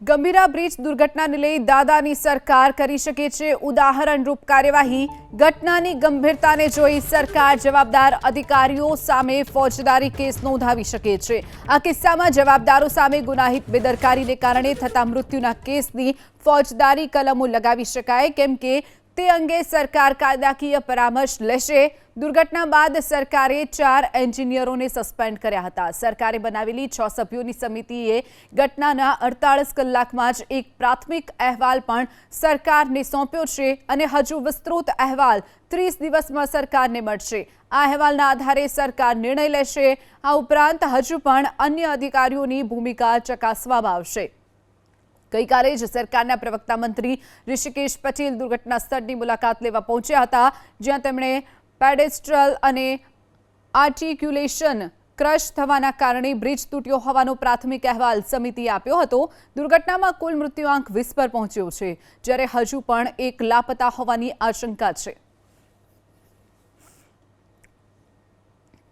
Gambhira bridge દુર્ઘટનાને લઈ દાદાની સરકાર કરી શકે છે ઉદાહરણરૂપ કાર્યવાહી. ઘટનાની ગંભીરતાને જોઈ સરકાર જવાબદાર અધિકારીઓ સામે ફોજદારી કેસ નોંધાવી શકે છે. આ કિસ્સામાં જવાબદારો સામે ગુનાહિત બેદરકારીને કારણે થતા મૃત્યુના કેસની ફોજદારી કલમો લગાવી શકાય. કેમ કે તે અંગે સરકાર કાયદાકીય પરામર્શ લેશે. દુર્ઘટના બાદ સરકારે ચાર એન્જિનિયરોને સસ્પેન્ડ કર્યા હતા. સરકારે બનાવેલી છ સભ્યોની સમિતિએ ઘટનાના અડતાળીસ કલાકમાં જ એક પ્રાથમિક અહેવાલ પણ સરકારને સોંપ્યો છે અને હજુ વિસ્તૃત અહેવાલ ત્રીસ દિવસમાં સરકારને મળશે. આ અહેવાલના આધારે સરકાર નિર્ણય લેશે. આ ઉપરાંત હજુ પણ અન્ય અધિકારીઓની ભૂમિકા ચકાસવામાં આવશે. ગઈકાલે જ સરકારના પ્રવક્તા મંત્રી ઋષિકેશ પટેલ દુર્ઘટના સ્થળની મુલાકાત લેવા પહોંચ્યા હતા, જ્યાં તેમણે પેડેસ્ટ્રલ અને આર્ટિક્યુલેશન ક્રશ થવાના કારણે બ્રિજ તૂટ્યો હોવાનો પ્રાથમિક અહેવાલ સમિતિએ આપ્યો હતો. દુર્ઘટનામાં કુલ મૃત્યુઆંક વીસ પર પહોંચ્યો છે, જ્યારે હજુ પણ એક લાપતા હોવાની આશંકા છે.